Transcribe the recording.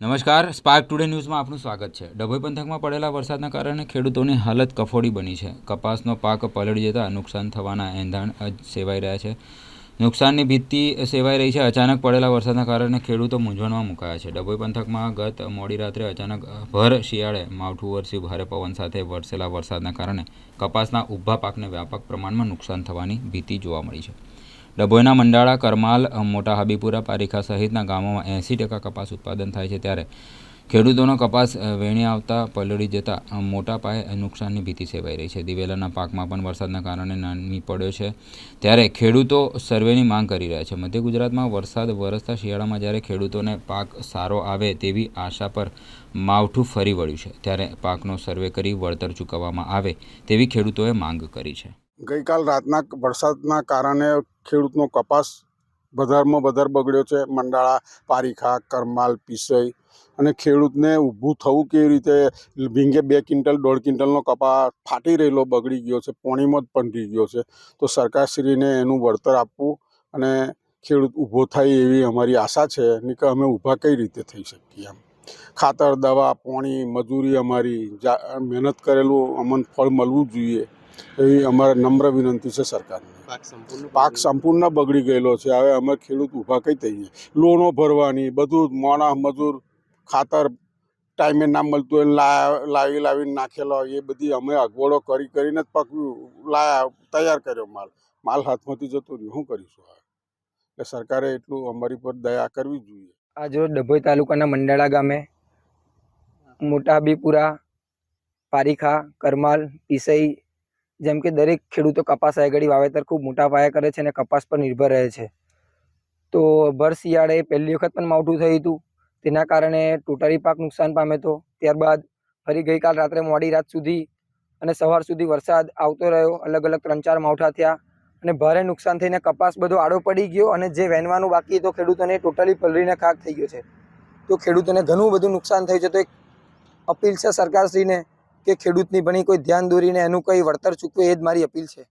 નમસ્કાર spark today ન્યૂઝમાં આપનું સ્વાગત છે. ડભોઈ પંથકમાં પડેલા વરસાદના કારણે ખેડૂતોની હાલત કફોડી બની છે. કપાસનો પાક પલળી જતાં નુકસાન થવાના એંધાણ સેવાઈ રહ્યા છે. નુકસાનની ભીતિ સેવાઈ રહી છે. અચાનક પડેલા વરસાદના કારણે ખેડૂતો મૂંઝવણમાં મુકાયા છે. ડભોઈ પંથકમાં ગત મોડી રાત્રે અચાનક ભર શિયાળે માવઠું વરસી ભારે પવન સાથે વરસેલા વરસાદના કારણે કપાસના ઊભા પાકને વ્યાપક પ્રમાણમાં નુકસાન થવાની ભીતિ જોવા મળી છે. ડભોઈના મંડાળા, કરમાલ મોટા હાબીપુરા, પારીખા સહિતના ગામોમાં એંસી ટકા કપાસ ઉત્પાદન થાય છે ત્યારે ખેડૂતોનો કપાસ વેણી આવતા પલળી જતા મોટા પાયે નુકસાનની ભીતિ સેવાઈ રહી છે. દિવેલાના પાકમાં પણ વરસાદના કારણે નાની પડ્યો છે. ત્યારે ખેડૂતો સર્વેની માંગ કરી રહ્યા છે. મધ્ય ગુજરાતમાં વરસાદ વરસતા શિયાળામાં જ્યારે ખેડૂતોને પાક સારો આવે તેવી આશા પર માવઠું ફરી વળ્યું છે. ત્યારે પાકનો સર્વે કરી વળતર ચૂકવવામાં આવે તેવી ખેડૂતોએ માંગ કરી છે. ગઈકાલ રાતના વરસાદના કારણે ખેડૂતનો કપાસ વધારમાં વધારે બગડ્યો છે. મંડાળા, પારીખા, કરમાલ, પીસઈ અને ખેડૂતને ઊભું થવું કેવી રીતે? ભીંગે બે ક્વિન્ટલ, દોઢ ક્વિન્ટલનો કપાસ ફાટી રહેલો, બગડી ગયો છે, પોણીમાં જ પંડી ગયો છે. તો સરકારશ્રીને એનું વળતર આપવું અને ખેડૂત ઊભો થાય એવી અમારી આશા છે. નહીં કે અમે ઊભા કઈ રીતે થઈ શકીએ એમ? ખાતર, દવા, પોણી, મજૂરી અમારી મહેનત કરેલું અમને ફળ મળવું જોઈએ. એવી અમારે નમ્ર વિનંતી છે સરકારને. પાક સંપૂર્ણ બગડી ગયેલો છે. હવે અમે ખેડૂત ઊભા કઈ થઈએ? લોનો ભરવાની બધું જ મોણા મજૂર ખાતર ટાઈમે ના મળતું હોય લા- લાવી લાવીને નાખેલો એ બધી અમે અગવડો કરી કરીને જ પકવ્યું લાયા તૈયાર કર્યો માલ. માલ હાથમાંથી જતો રહ્યો. શું કરીશું હવે? એટલે સરકારે એટલું અમારી પર દયા કરવી જોઈએ. આજરોજ ડભોઈ તાલુકાના મંડાળા ગામે મોટા બીપુરા પારીખા કરમાલ પીસઈ જેમ કે દરેક ખેડૂતો કપાસ આગળ વાવેતર ખૂબ મોટા પાયે કરે છે અને કપાસ પર નિર્ભર રહે છે. તો ભર શિયાળે પહેલી વખત પણ માવઠું થયું હતું. તેના કારણે ટોટલી પાક નુકસાન પામ્યો હતો. ત્યારબાદ ફરી ગઈકાલ રાત્રે મોડી રાત સુધી અને સવાર સુધી વરસાદ આવતો રહ્યો. અલગ અલગ ત્રણ ચાર માવઠા થયા અને ભારે નુકસાન થઈને કપાસ બધો આડો પડી ગયો અને જે વહેનવાનું બાકી હતો ખેડૂતોને ટોટલી પલળીને ખાક થઈ ગયો છે. તો ખેડૂતોને ઘણું બધું નુકસાન થયું છે. તો એક અપીલ છે સરકારશ્રીને કે ખેડૂતની ભણી કોઈ ધ્યાન દોરીને એનું કંઈ વળતર ચૂકવે એ જ મારી અપીલ છે.